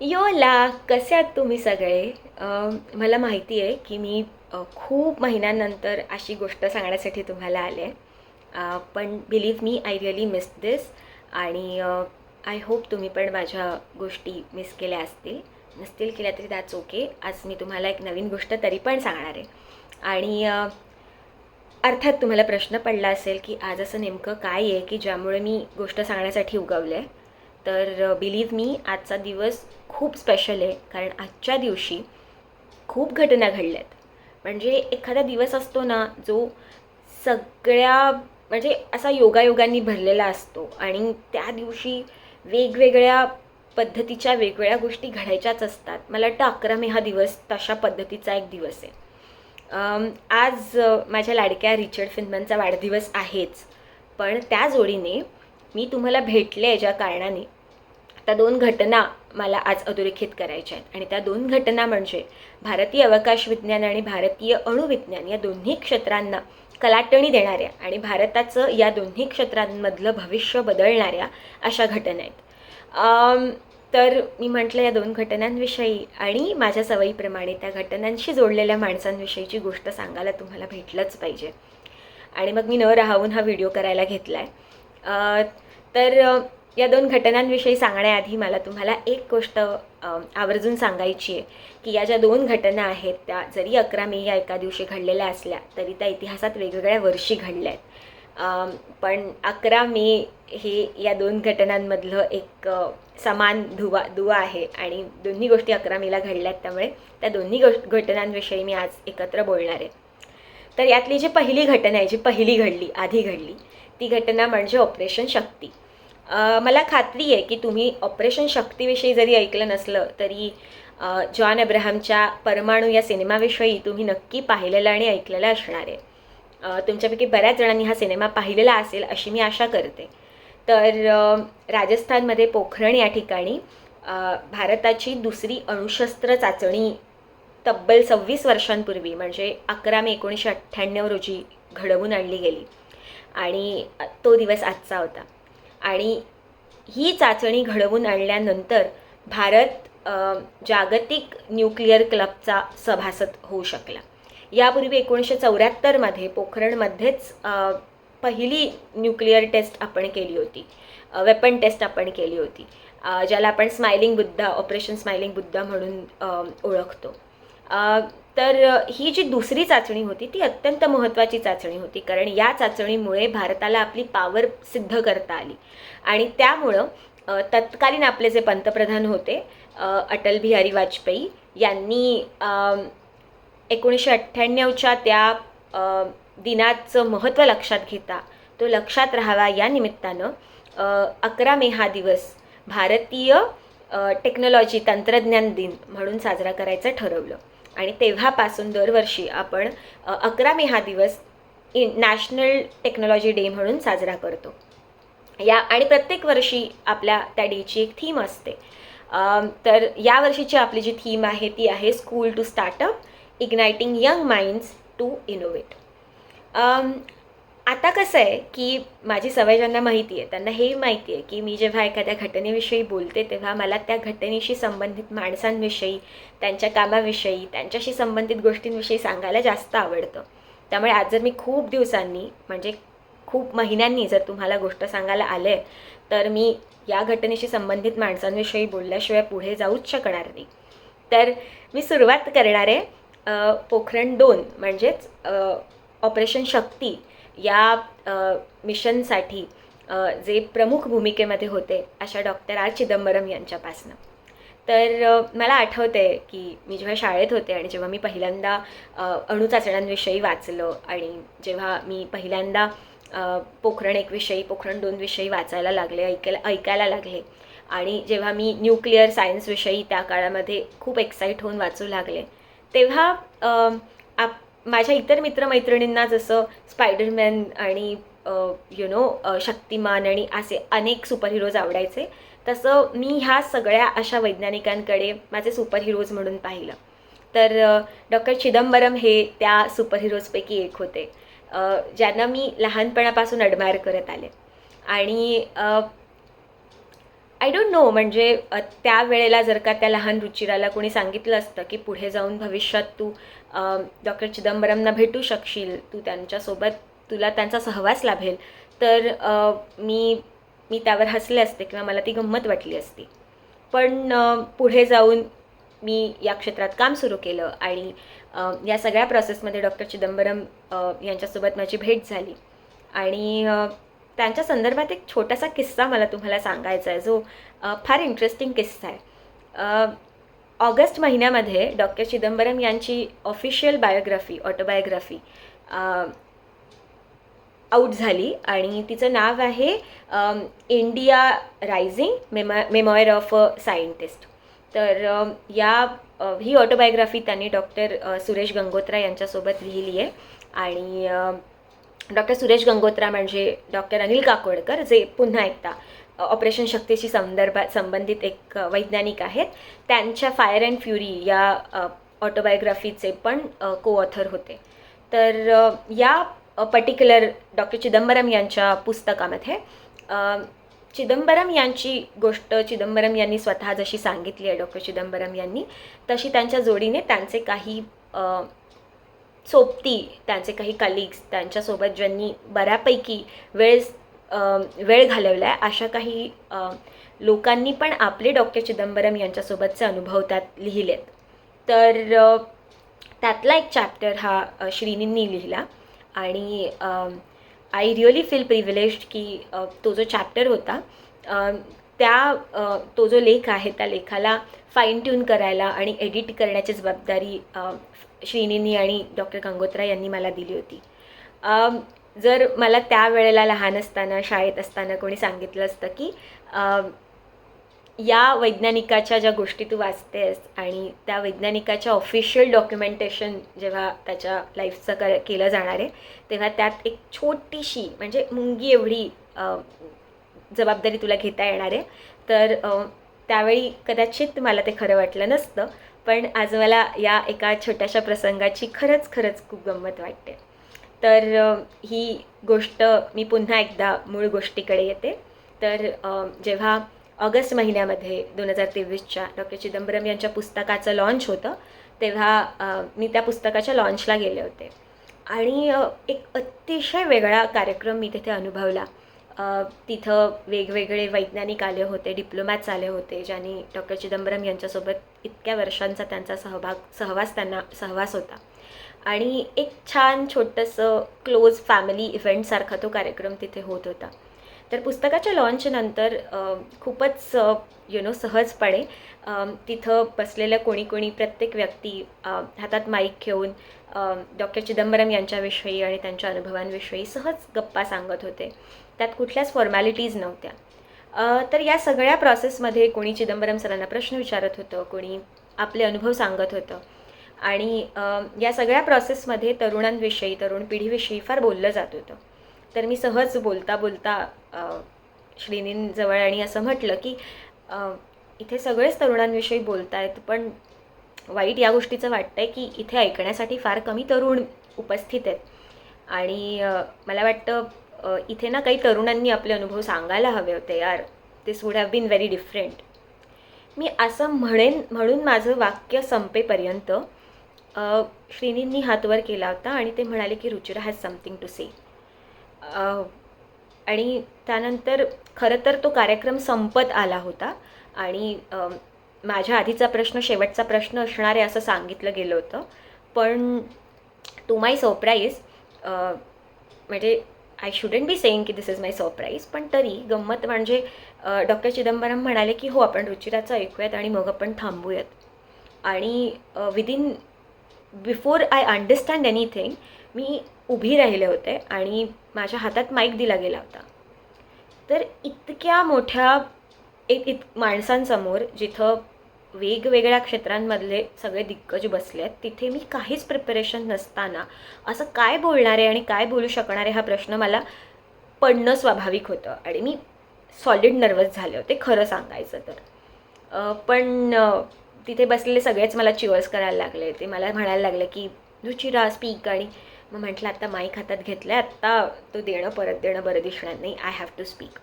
योला कसे आहात तुम्ही सगळे? मला माहिती आहे की मी खूप महिन्यानंतर अशी गोष्ट सांगण्यासाठी तुम्हाला आले. आहे पण बिलीव्ह मी आय रिअली मिस दिस आणि आय होप तुम्ही पण माझ्या गोष्टी मिस केल्या असतील. नसतील केल्या तरी दॅट्स ओके आज मी तुम्हाला एक नवीन गोष्ट तरी पण सांगणार आहे. आणि अर्थात तुम्हाला प्रश्न पडला असेल की आज असं नेमकं काय आहे की ज्यामुळे मी गोष्ट सांगण्यासाठी उगवलं आहे. तर बिलीव्ह मी आजचा दिवस खूप स्पेशल आहे. कारण आजच्या दिवशी खूप घटना घडल्यात. म्हणजे एखादा दिवस असतो ना जो सगळ्या म्हणजे असा योगायोगांनी भरलेला असतो. आणि त्या दिवशी वेगवेगळ्या पद्धतीच्या वेगवेगळ्या गोष्टी घडायच्याच असतात. मला वाटतं अकरा मे हा दिवस तशा पद्धतीचा एक दिवस आहे. आज माझ्या लाडक्या रिचर्ड फिनमनचा वाढदिवस आहेच. पण त्या जोडीने मी तुम्हाला भेटले ज्या कारणाने. त्या दोन घटना मला आज अधोरेखित करायच्या आहेत. आणि त्या दोन घटना म्हणजे भारतीय अवकाश विज्ञान आणि भारतीय अणुविज्ञान या दोन्ही क्षेत्रांना कलाटणी देणाऱ्या आणि भारताचं या दोन्ही क्षेत्रांमधलं भविष्य बदलणाऱ्या अशा घटना आहेत. तर मी म्हटलं या दोन घटनांविषयी आणि माझ्या सवयीप्रमाणे त्या घटनांशी जोडलेल्या माणसांविषयीची गोष्ट सांगायला तुम्हाला भेटलंच पाहिजे. आणि मग मी न राहून हा व्हिडिओ करायला घेतला आहे तर या दोन घटनांविषयी सांगण्याआधी मला तुम्हाला एक गोष्ट आवर्जून सांगायची आहे की या ज्या दोन घटना आहेत त्या जरी अकरा मे या एका दिवशी घडलेल्या असल्या तरी त्या इतिहासात वेगवेगळ्या वर्षी घडल्या आहेत पण अकरा मे हे या दोन घटनांमधलं एक समान धुवा दुवा आहे आणि दोन्ही गोष्टी अकरा मेला आहेत त्यामुळे त्या दोन्ही गोष्ट घटनांविषयी मी आज एकत्र बोलणार आहे. तर यातली जी पहिली घटना आहे जी पहिली घडली आधी घडली ती घटना म्हणजे ऑपरेशन शक्ती. मला खात्री आहे की तुम्ही ऑपरेशन शक्तीविषयी जरी ऐकलं नसलं तरी जॉन अब्राहमच्या परमाणू या सिनेमाविषयी तुम्ही नक्की पाहिलेलं आणि ऐकलेलं असणार आहे. तुमच्यापैकी बऱ्याच जणांनी हा सिनेमा पाहिलेला असेल अशी मी आशा करते. तर राजस्थानमध्ये पोखरण या ठिकाणी भारताची दुसरी अणुशस्त्र चाचणी तब्बल सव्वीस वर्षांपूर्वी म्हणजे अकरा मे एकोणीसशे अठ्ठ्याण्णव रोजी घडवून आणली गेली. आणि तो दिवस आजचा होता. आणि ही चाचणी घडवून आणल्यानंतर भारत जागतिक न्यूक्लिअर क्लबचा सभासद होऊ शकला. यापूर्वी एकोणीसशे चौऱ्याहत्तरमध्ये पोखरणमध्येच पहिली न्यूक्लिअर टेस्ट आपण केली होती. वेपन टेस्ट आपण केली होती. ज्याला आपण smiling Buddha operation smiling Buddha म्हणून ओळखतो. तर ही जी दुसरी चाचणी होती ती अत्यंत महत्त्वाची चाचणी होती कारण या चाचणीमुळे भारताला आपली पावर सिद्ध करता आली. आणि त्यामुळं तत्कालीन आपले जे पंतप्रधान होते अटल बिहारी वाजपेयी यांनी एकोणीसशे अठ्ठ्याण्णवच्या त्या दिनाचं महत्त्व लक्षात घेता तो लक्षात राहावा या निमित्तानं अकरा मे हा दिवस भारतीय टेक्नॉलॉजी तंत्रज्ञान दिन म्हणून साजरा करायचं ठरवलं. आणि तेव्हापासून दरवर्षी आपण अकरा मे हा दिवस इ नॅशनल टेक्नॉलॉजी डे म्हणून साजरा करतो. या आणि प्रत्येक वर्षी आपल्या त्या डेची एक थीम असते. तर या वर्षीची आपली जी थीम आहे ती आहे school to startup igniting young minds to innovate आता कसं आहे की माझी सवय ज्यांना माहिती आहे त्यांना हे माहिती आहे की मी जेव्हा एखाद्या घटनेविषयी बोलते तेव्हा मला त्या घटनेशी संबंधित माणसांविषयी त्यांच्या कामाविषयी त्यांच्याशी संबंधित गोष्टींविषयी सांगायला जास्त आवडतं. त्यामुळे आज जर मी खूप दिवसांनी म्हणजे खूप महिन्यांनी जर तुम्हाला गोष्ट सांगायला आले तर मी या घटनेशी संबंधित माणसांविषयी बोलल्याशिवाय पुढे जाऊच शकणार नाही. तर मी सुरुवात करणार आहे पोखरण दोन म्हणजेच ऑपरेशन शक्ती या मिशनसाठी जे प्रमुख भूमिकेमध्ये होते अशा डॉक्टर आर चिदंबरम यांच्यापासनं. तर मला आठवते की मी जेव्हा शाळेत होते आणि जेव्हा मी पहिल्यांदा अणुचाचण्यांविषयी वाचलं आणि जेव्हा मी पहिल्यांदा पोखरण एकविषयी पोखरण दोनविषयी वाचायला लागले ऐकायला ऐकायला लागले आणि जेव्हा मी न्यूक्लिअर सायन्सविषयी त्या काळामध्ये खूप एक्साईट होऊन वाचू लागले तेव्हा आप माझ्या इतर मित्रमैत्रिणींना जसं स्पायडरमॅन आणि यु नो शक्तिमान आणि असे अनेक सुपर हिरोज आवडायचे तसं मी ह्या सगळ्या अशा वैज्ञानिकांकडे माझे सुपर हिरोज म्हणून पाहिलं. तर डॉक्टर चिदंबरम हे त्या सुपर हिरोजपैकी एक होते. ज्यांना मी लहानपणापासून अडमायर करत आले. आणि आय डोंट नो म्हणजे त्यावेळेला जर का त्या लहान रुचिराला कोणी सांगितलं असतं की पुढे जाऊन भविष्यात तू डॉक्टर चिदंबरमना भेटू शकशील तू त्यांच्यासोबत तुला त्यांचा सहवास लाभेल तर मी मी त्यावर हसले असते किंवा मला ती गंमत वाटली असती. पण पुढे जाऊन मी या क्षेत्रात काम सुरू केलं आणि या सगळ्या प्रोसेसमध्ये डॉक्टर चिदंबरम यांच्यासोबत माझी भेट झाली. आणि त्यांच्या संदर्भात एक छोटासा किस्सा मला तुम्हाला सांगायचा आहे. जो फार इंटरेस्टिंग किस्सा आहे. ऑगस्ट महिन्यामध्ये डॉक्टर चिदंबरम यांची ऑफिशियल बायोग्राफी ऑटोबायोग्राफी आऊट झाली. आणि तिचं नाव आहे India rising mem memoir of a scientist तर या ही ऑटोबायोग्राफी त्यांनी डॉक्टर सुरेश गंगोत्रा यांच्यासोबत लिहिली आहे. आणि डॉक्टर सुरेश गंगोत्रा म्हणजे डॉक्टर अनिल काकोडकर जे पुन्हा एकदा ऑपरेशन शक्तीशी संदर्भात संबंधित एक वैज्ञानिक आहेत. त्यांच्या फायर अँड फ्युरी या ऑटोबायोग्राफीचे पण को ऑथर होते. तर या पर्टिक्युलर डॉक्टर चिदंबरम यांच्या पुस्तकामध्ये चिदंबरम यांची गोष्ट चिदंबरम यांनी स्वतः जशी सांगितली आहे डॉक्टर चिदंबरम यांनी तशी त्यांच्या जोडीने त्यांचे काही सोबती त्यांचे काही कलिग्स त्यांच्यासोबत ज्यांनी बऱ्यापैकी वेळ वेळ घालवला आहे अशा काही लोकांनी पण आपले डॉक्टर चिदंबरम यांच्यासोबतचे अनुभव त्यात लिहिलेत. तर त्यातला एक चॅप्टर हा श्रीनींनी लिहिला आणि आय रिअली फील प्रिव्हिलेज्ड की तो जो चॅप्टर होता त्या तो जो लेख आहे त्या लेखाला फाईन ट्यून करायला आणि एडिट करण्याची जबाबदारी श्रीनींनी आणि डॉक्टर गंगोत्रा यांनी मला दिली होती. जर मला त्यावेळेला लहान असताना शाळेत असताना कोणी सांगितलं असतं की या वैज्ञानिकाच्या ज्या गोष्टी तू वाचतेस आणि त्या वैज्ञानिकाच्या ऑफिशियल डॉक्युमेंटेशन जेव्हा त्याच्या लाईफचं कर केलं जाणार आहे तेव्हा त्यात एक छोटीशी म्हणजे मुंगी एवढी जबाबदारी तुला घेता येणार आहे. तर त्यावेळी कदाचित मला ते खरं वाटलं नसतं पण आज मला या एका छोट्याशा प्रसंगाची खरंच खरंच खूप गंमत वाटते. तर ही गोष्ट मी पुन्हा एकदा मूळ गोष्टीकडे येते. तर जेव्हा ऑगस्ट महिन्यामध्ये दोन हजार तेवीसच्या डॉक्टर चिदंबरम यांच्या पुस्तकाचं लॉन्च होतं तेव्हा मी त्या पुस्तकाच्या लॉन्चला गेले होते. आणि एक अतिशय वेगळा कार्यक्रम मी तिथे अनुभवला. तिथं वेगवेगळे वैज्ञानिक आले होते डिप्लोमॅट्स आले होते ज्यांनी डॉक्टर चिदंबरम यांच्यासोबत इतक्या वर्षांचा त्यांचा सहभाग सहवास त्यांना सहवास होता. आणि एक छान छोटंसं क्लोज फॅमिली इव्हेंटसारखा तो कार्यक्रम तिथे होत होता. तर पुस्तकाच्या लॉन्चनंतर खूपच यु नो सहजपणे तिथं बसलेल्या कोणी कोणी प्रत्येक व्यक्ती हातात माईक घेऊन डॉक्टर चिदंबरम यांच्याविषयी आणि त्यांच्या अनुभवांविषयी सहज गप्पा सांगत होते. त्यात कुठल्याच फॉर्मॅलिटीज नव्हत्या. तर या सगळ्या प्रोसेसमध्ये कोणी चिदंबरम सरांना प्रश्न विचारत होतं कोणी आपले अनुभव सांगत होतं. आणि या सगळ्या प्रोसेसमध्ये तरुणांविषयी तरुण पिढीविषयी फार बोललं जात होतं. तर मी सहज बोलता बोलता श्रीनींजवळ आणि असं म्हटलं की इथे सगळेच तरुणांविषयी बोलत आहेत पण वाईट या गोष्टीचं वाटतं आहे की इथे ऐकण्यासाठी फार कमी तरुण उपस्थित आहेत. आणि मला वाटतं इथे ना काही तरुणांनी आपले अनुभव सांगायला हवे होते यार. This would have been very different मी असं म्हणेन म्हणून माझं वाक्य संपेपर्यंत श्रीनींनी हातवर केला होता आणि ते म्हणाले की Ruchira has something to say आणि त्यानंतर खरं तर तो कार्यक्रम संपत आला होता आणि माझ्या आधीचा प्रश्न शेवटचा प्रश्न असणार आहे असं सांगितलं गेलं होतं. पण टू माय सरप्राईज म्हणजे आय शुडंट बी सेईंग की दिस इज माय सरप्राईज पण तरी गंमत म्हणजे डॉक्टर चिदंबरम म्हणाले की हो आपण रुचिराचं ऐकूयात आणि मग आपण थांबूयात. आणि within before I understand anything मी उभी राहिले होते आणि माझ्या हातात माईक दिला गेला होता. तर इतक्या मोठ्या एक इत माणसांसमोर जिथं वेगवेगळ्या क्षेत्रांमधले सगळे दिग्गज बसले आहेत. तिथे मी काहीच प्रिपरेशन नसताना असं काय बोलणार आहे आणि काय बोलू शकणार आहे हा प्रश्न मला पडणं स्वाभाविक होतं आणि मी सॉलिड नर्वस झाले होते खरं सांगायचं तर. पण तिथे बसलेले सगळेच मला चिवर्स करायला लागले. ते मला म्हणायला लागले की रुचिरा स्पीक आणि मग म्हटलं आता माईक हातात घेतलं आहे आत्ता तो देणं परत देणं बरं दिसणार नाही. आय हॅव टू स्पीक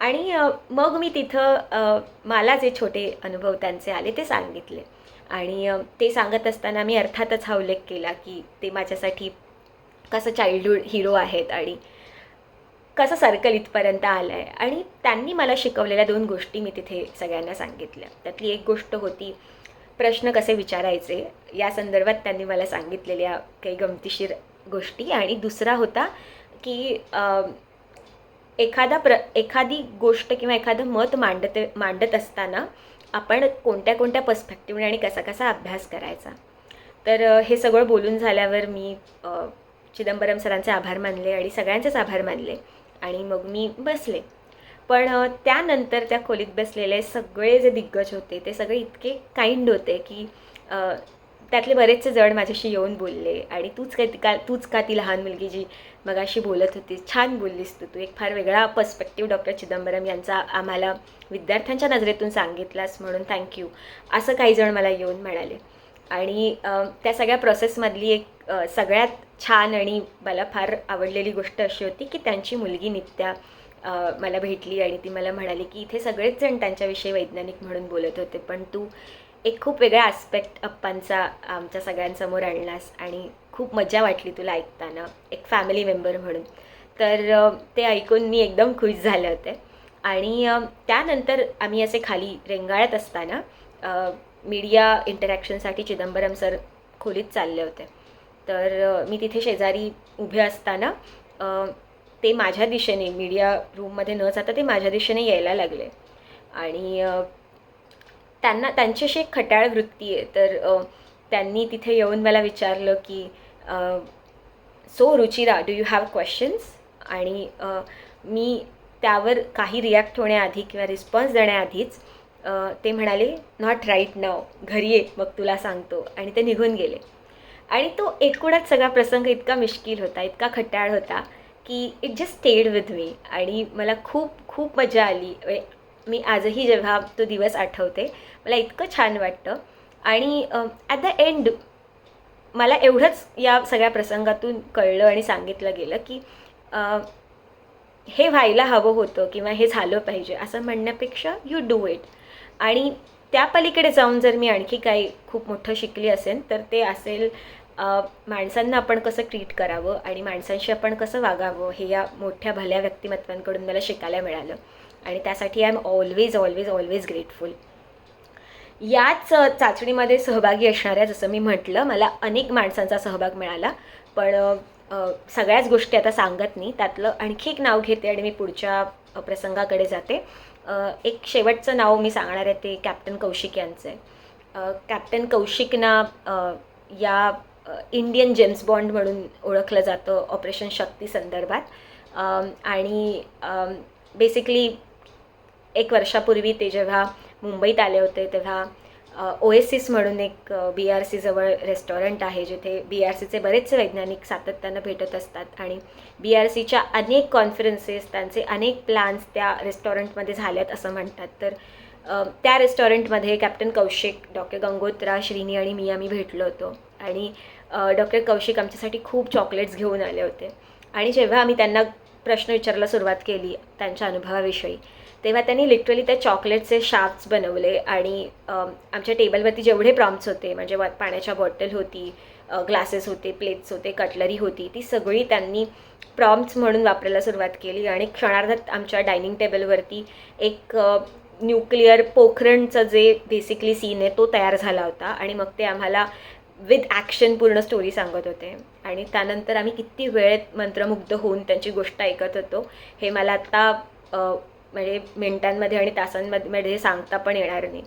आणि मग मी तिथं मला जे छोटे अनुभव त्यांचे आले ते सांगितले. आणि ते सांगत असताना मी अर्थातच हा उल्लेख केला की ते माझ्यासाठी कसं चाइल्डहूड हिरो आहेत आणि कसं सर्कल इथपर्यंत आलं आहे आणि त्यांनी मला शिकवलेल्या दोन गोष्टी मी तिथे सगळ्यांना सांगितल्या. त्यातली एक गोष्ट होती प्रश्न कसे विचारायचे या संदर्भात त्यांनी मला सांगितलेल्या काही गमतीशीर गोष्टी. आणि दुसरा होता की एखादा प्र एखादी गोष्ट किंवा एखादं मत मांडते मांडत असताना आपण कोणत्या कोणत्या पर्स्पेक्टिव्हने आणि कसा कसा अभ्यास करायचा? तर हे सगळं बोलून झाल्यावर मी चिदंबरम सरांचे आभार मानले आणि सगळ्यांचेच आभार मानले आणि मग मी बसले. पण त्यानंतर त्या खोलीत बसलेले सगळे जे दिग्गज होते ते सगळे इतके काइंड होते की त्यातले बरेचसे जण माझ्याशी येऊन बोलले आणि तूच काय का तूच का ती लहान मुलगी जी मगाशी बोलत होतीस छान बोललीस तू. तू एक फार वेगळा पर्स्पेक्टिव्ह डॉक्टर चिदंबरम यांचा आम्हाला विद्यार्थ्यांच्या नजरेतून सांगितलास म्हणून थँक्यू असं काही जण मला येऊन म्हणाले. आणि त्या सगळ्या प्रोसेसमधली एक सगळ्यात छान आणि मला फार आवडलेली गोष्ट अशी होती की त्यांची मुलगी नित्या मला भेटली आणि ती मला म्हणाली की इथे सगळेच जण त्यांच्याविषयी वैज्ञानिक म्हणून बोलत होते पण तू एक खूप वेगळा आस्पेक्ट अप्पांचा आमच्या सगळ्यांसमोर आणलास आणि खूप मजा वाटली तुला ऐकताना एक फॅमिली मेंबर म्हणून. तर ते ऐकून मी एकदम खुश झाले होते. आणि त्यानंतर आम्ही असे खाली रेंगाळत असताना मीडिया इंटरॅक्शनसाठी चिदंबरम सर खोलीत चालले होते. तर मी तिथे शेजारी उभे असताना ते माझ्या दिशेने मीडिया रूममध्ये न जाता ते माझ्या दिशेने यायला लागले. आणि त्यांना त्यांची अशी एक खट्याळ वृत्ती आहे. तर त्यांनी तिथे येऊन मला विचारलं की so Ruchira do you have questions? आणि मी त्यावर काही रिॲक्ट होण्याआधी किंवा रिस्पॉन्स देण्याआधीच ते म्हणाले नॉट राईट नाव घरी ये मग तुला सांगतो. आणि ते निघून गेले. आणि तो एकूणच सगळा प्रसंग इतका मिश्किल होता इतका खट्याळ होता की it just stayed with me आणि मला खूप खूप मजा आली. मी आजही जेव्हा तो दिवस आठवते मला इतकं छान वाटतं. आणि ॲट द एंड मला एवढंच या सगळ्या प्रसंगातून कळलं आणि सांगितलं गेलं की हे व्हायला हवं होतं किंवा हे झालं पाहिजे असं म्हणण्यापेक्षा यू डू इट आणि त्या पलीकडे जाऊन जर मी आणखी काही खूप मोठं शिकली असेल तर ते असेल माणसांना आपण कसं ट्रीट करावं आणि माणसांशी आपण कसं वागावं हे या मोठ्या भल्या व्यक्तिमत्वांकडून मला शिकायला मिळालं. आणि त्यासाठी I am always always always grateful. याच चाचणीमध्ये सहभागी असणाऱ्या जसं मी म्हटलं मला अनेक माणसांचा सहभाग मिळाला. पण सगळ्याच गोष्टी आता सांगत नाही. त्यातलं आणखी एक नाव घेते आणि मी पुढच्या प्रसंगाकडे जाते. एक शेवटचं नाव मी सांगणार आहे ते कॅप्टन कौशिक यांचं आहे. कॅप्टन कौशिकना या इंडियन जेम्स बॉन्ड म्हणून ओळखलं जातं ऑपरेशन शक्ती संदर्भात. आणि बेसिकली एक वर्षापूर्वी ते जेव्हा मुंबईत आले होते तेव्हा ओएसिस म्हणून एक बी आर सीजवळ रेस्टॉरंट आहे जिथे बी आर सीचे बरेचसे वैज्ञानिक सातत्यानं भेटत असतात आणि बी आर सीच्या अनेक कॉन्फरन्सेस त्यांचे अनेक प्लॅन्स त्या रेस्टॉरंटमध्ये झाल्यात असं म्हणतात. तर त्या रेस्टॉरंटमध्ये कॅप्टन कौशिक डॉक्टर गंगोत्रा श्रीनी आणि मी आम्ही भेटलो होतो. आणि डॉक्टर कौशिक आमच्यासाठी खूप चॉकलेट्स घेऊन आले होते. आणि जेव्हा आम्ही त्यांना प्रश्न विचारायला सुरुवात केली त्यांच्या अनुभवाविषयी तेव्हा त्यांनी लिटरली त्या चॉकलेटचे शाफ्ट्स बनवले आणि आमच्या टेबलवरती जेवढे प्रॉम्प्ट्स होते म्हणजे पाण्याच्या बॉटल होती ग्लासेस होते प्लेट्स होते कटलरी होती ती सगळी त्यांनी प्रॉम्प्ट्स म्हणून वापरायला सुरुवात केली आणि क्षणार्धात आमच्या डायनिंग टेबलवरती एक न्यूक्लिअर पोखरणचं जे बेसिकली सीन आहे तो तयार झाला होता आणि मग ते आम्हाला विथ ॲक्शन पूर्ण स्टोरी सांगत होते. आणि त्यानंतर आम्ही किती वेळेत मंत्रमुग्ध होऊन त्यांची गोष्ट ऐकत होतो हे मला आत्ता म्हणजे मिनटांमध्ये आणि तासांमध्ये सांगता पण येणार नाही.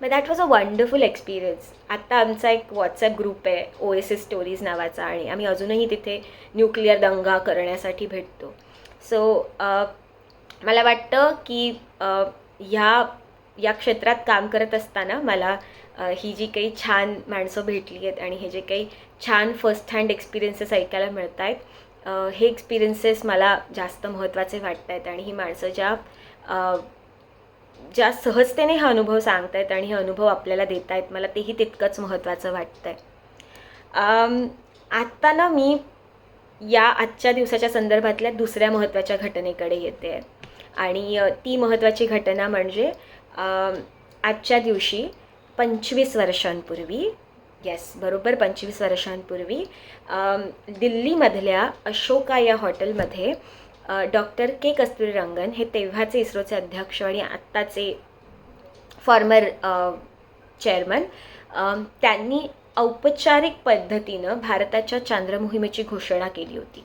मग that was a wonderful experience आत्ता आमचा एक व्हॉट्सॲप ग्रुप आहे ओ एस एस स्टोरीज नावाचा आणि आम्ही अजूनही तिथे न्यूक्लिअर दंगा करण्यासाठी भेटतो. सो मला वाटतं की ह्या या क्षेत्रात काम करत असताना मला ही जी काही छान माणसं भेटली आहेत आणि हे जे काही छान फर्स्ट हँड एक्सपिरियन्सेस ऐकायला मिळत आहेत हे एक्सपिरियन्सेस मला जास्त महत्त्वाचे वाटत आहेत आणि ही माणसं ज्या ज्या सहजतेने हा अनुभव सांगत आहेत आणि हे अनुभव आपल्याला देत आहेत मला तेही तितकंच महत्त्वाचं वाटतं आहे आत्ता ना मी या आजच्या दिवसाच्या संदर्भातल्या दुसऱ्या महत्त्वाच्या घटनेकडे येते. आहे आणि ती महत्त्वाची घटना म्हणजे आजच्या दिवशी पंचवीस वर्षांपूर्वी येस बरोबर पंचवीस वर्षांपूर्वी दिल्लीमधल्या अशोका या हॉटेलमध्ये डॉक्टर के कस्तुरी रंगन हे तेव्हाचे इस्रोचे अध्यक्ष आणि आत्ताचे फॉर्मर चेअरमन त्यांनी औपचारिक पद्धतीनं भारताच्या चांद्रमोहिमेची घोषणा केली होती.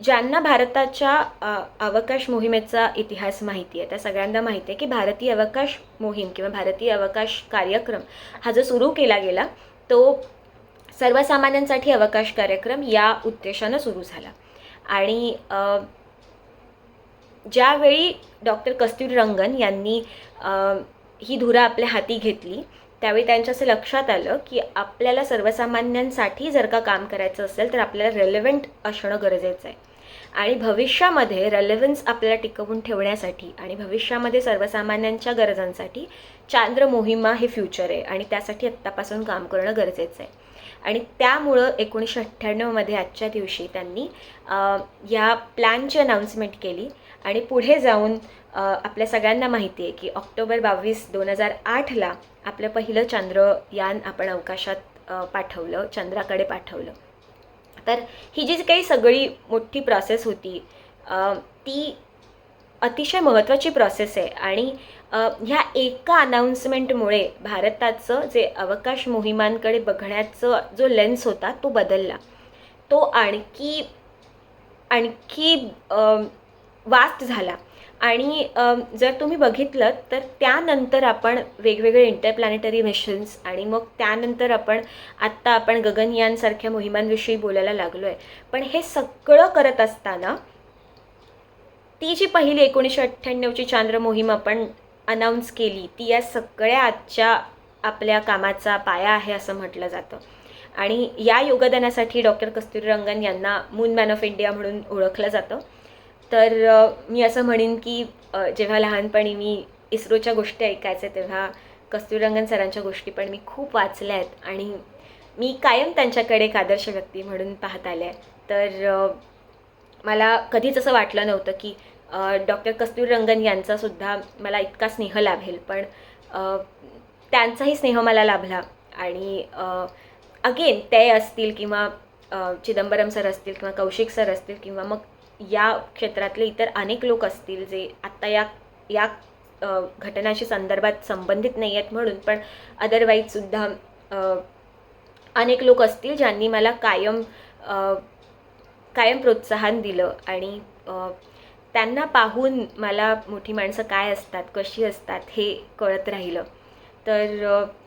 ज्यांना भारताच्या अवकाश मोहिमेचा इतिहास माहिती आहे त्या सगळ्यांना माहिती आहे की भारतीय अवकाश मोहीम किंवा भारतीय अवकाश कार्यक्रम हा जो सुरू केला गेला तो सर्वसामान्यांसाठी अवकाश कार्यक्रम या उद्देशानं सुरू झाला. आणि ज्यावेळी डॉक्टर कस्तुरी रंगन यांनी ही धुरा आपल्या हाती घेतली त्यावेळी त्यांच्या असं लक्षात आलं की आपल्याला सर्वसामान्यांसाठी जर का काम करायचं असेल तर आपल्याला रेलेवंट असणं गरजेचं आहे. आणि भविष्यामध्ये रेलेव्हन्स आपल्याला टिकवून ठेवण्यासाठी आणि भविष्यामध्ये सर्वसामान्यांच्या गरजांसाठी चांद्र मोहिमा हे फ्युचर आहे आणि त्यासाठी आत्तापासून काम करणं गरजेचं आहे. आणि त्यामुळं एकोणीसशे अठ्ठ्याण्णवमध्ये आजच्या दिवशी त्यांनी या प्लॅनची अनाऊन्समेंट केली. आणि पुढे जाऊन आपल्या सगळ्यांना माहिती आहे की ऑक्टोबर बावीस दोन हजार आठला आपलं पहिलं चंद्रयान आपण अवकाशात पाठवलं चंद्राकडे पाठवलं. तर ही जी काही सगळी मोठी प्रोसेस होती ती अतिशय महत्त्वाची प्रोसेस आहे. आणि ह्या एका अनाऊन्समेंटमुळे भारताचं जे अवकाश मोहिमांकडे बघण्याचं जो लेन्स होता तो बदलला. तो आणखी आणखी वास्ट झाला. आणि जर तुम्ही बघितलं तर त्यानंतर आपण वेगवेगळे इंटरप्लॅनेटरी मिशन्स आणि मग त्यानंतर आपण आत्ता आपण गगनयानसारख्या मोहिमांविषयी बोलायला लागलो आहे पण हे सगळं करत असताना ती जी पहिली एकोणीसशे अठ्ठ्याण्णवची चांद्र मोहीम आपण अनाऊन्स केली ती या सगळ्या आजच्या आपल्या कामाचा पाया आहे असं म्हटलं जातं. आणि या योगदानासाठी डॉक्टर कस्तुरी रंगन यांना मून मॅन ऑफ इंडिया म्हणून ओळखलं जातं. तर मी असं म्हणेन की जेव्हा लहानपणी मी इस्रोच्या गोष्टी ऐकायचे तेव्हा कस्तुरीरंगन सरांच्या गोष्टी पण मी खूप वाचल्या आहेत. आणि मी कायम त्यांच्याकडे एक आदर्श व्यक्ती म्हणून पाहत आले तर मला कधीच असं वाटलं नव्हतं की डॉक्टर कस्तुरी रंगन यांचासुद्धा मला इतका स्नेह लाभेल पण त्यांचाही स्नेह मला लाभला. आणि अगेन ते असतील किंवा चिदंबरम सर असतील किंवा कौशिक सर असतील किंवा मग या क्षेत्रातले इतर अनेक लोक असतील जे आत्ता या या घटनाशी संदर्भात संबंधित नाही आहेत म्हणून पण अदरवाईजसुद्धा अनेक लोक असतील ज्यांनी मला कायम कायम प्रोत्साहन दिलं. आणि त्यांना पाहून मला मोठी माणसं काय असतात कशी असतात हे कळत राहिलं. तर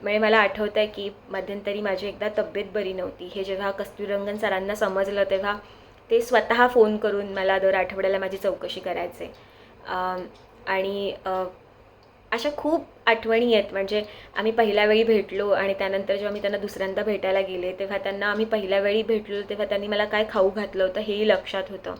म्हणजे मला आठवतं आहे की मध्यंतरी माझी एकदा तब्येत बरी नव्हती. हे जेव्हा कस्तुरंगन सरांना समजलं तेव्हा ते स्वतः फोन करून मला दर आठवड्याला माझी चौकशी करायचे. आणि अशा खूप आठवणी आहेत. म्हणजे आम्ही पहिल्या वेळी भेटलो आणि त्यानंतर जेव्हा मी त्यांना दुसऱ्यांदा भेटायला गेले तेव्हा त्यांना आम्ही पहिल्या वेळी भेटलो तेव्हा त्यांनी मला काय खाऊ घातलं होतं हेही लक्षात होतं.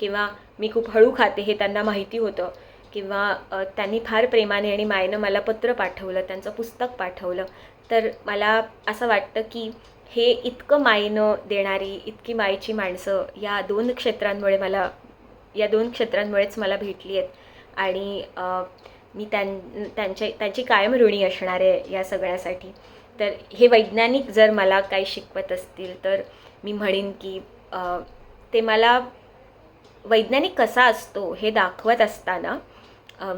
किंवा मी खूप हळू खाते हे त्यांना माहिती होतं. किंवा त्यांनी फार प्रेमाने आणि मायेनं मला पत्र पाठवलं त्यांचं पुस्तक पाठवलं. तर मला असं वाटतं की हे इतकं मायेनं देणारी इतकी मायेची माणसं या दोन क्षेत्रांमुळे मला या दोन क्षेत्रांमुळेच मला भेटली आहेत. आणि मी त्यां त्यांच्या त्यांची कायम ऋणी असणार आहे या सगळ्यासाठी. तर हे वैज्ञानिक जर मला काही शिकवत असतील तर मी म्हणेन की ते मला वैज्ञानिक कसा असतो हे दाखवत असताना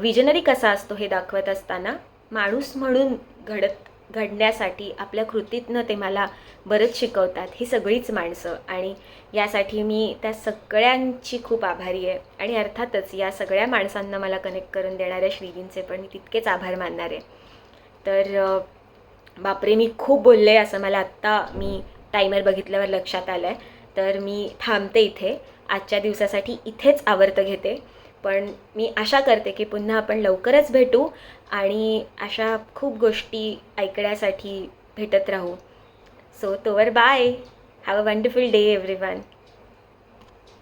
विजनरी कसा असतो हे दाखवत असताना माणूस म्हणून घडत घडण्यासाठी आपल्या कृतीतनं ते मला बरंच शिकवतात. ही सगळीच माणसं. आणि यासाठी मी त्या सगळ्यांची खूप आभारी आहे. आणि अर्थातच या सगळ्या माणसांना मला कनेक्ट करून देणाऱ्या श्रीजींचे पण मी तितकेच आभार मानणार आहे. तर बापरे मी खूप बोलले असं मला आत्ता मी टायमर बघितल्यावर लक्षात आलं आहे तर मी थांबते इथे. आजच्या दिवसासाठी इथेच आवर्त घेते. पण मी आशा करते की पुन्हा आपण लवकरच भेटू आणि अशा खूप गोष्टी ऐकण्यासाठी भेटत राहू. सो तोवर bye have a wonderful day everyone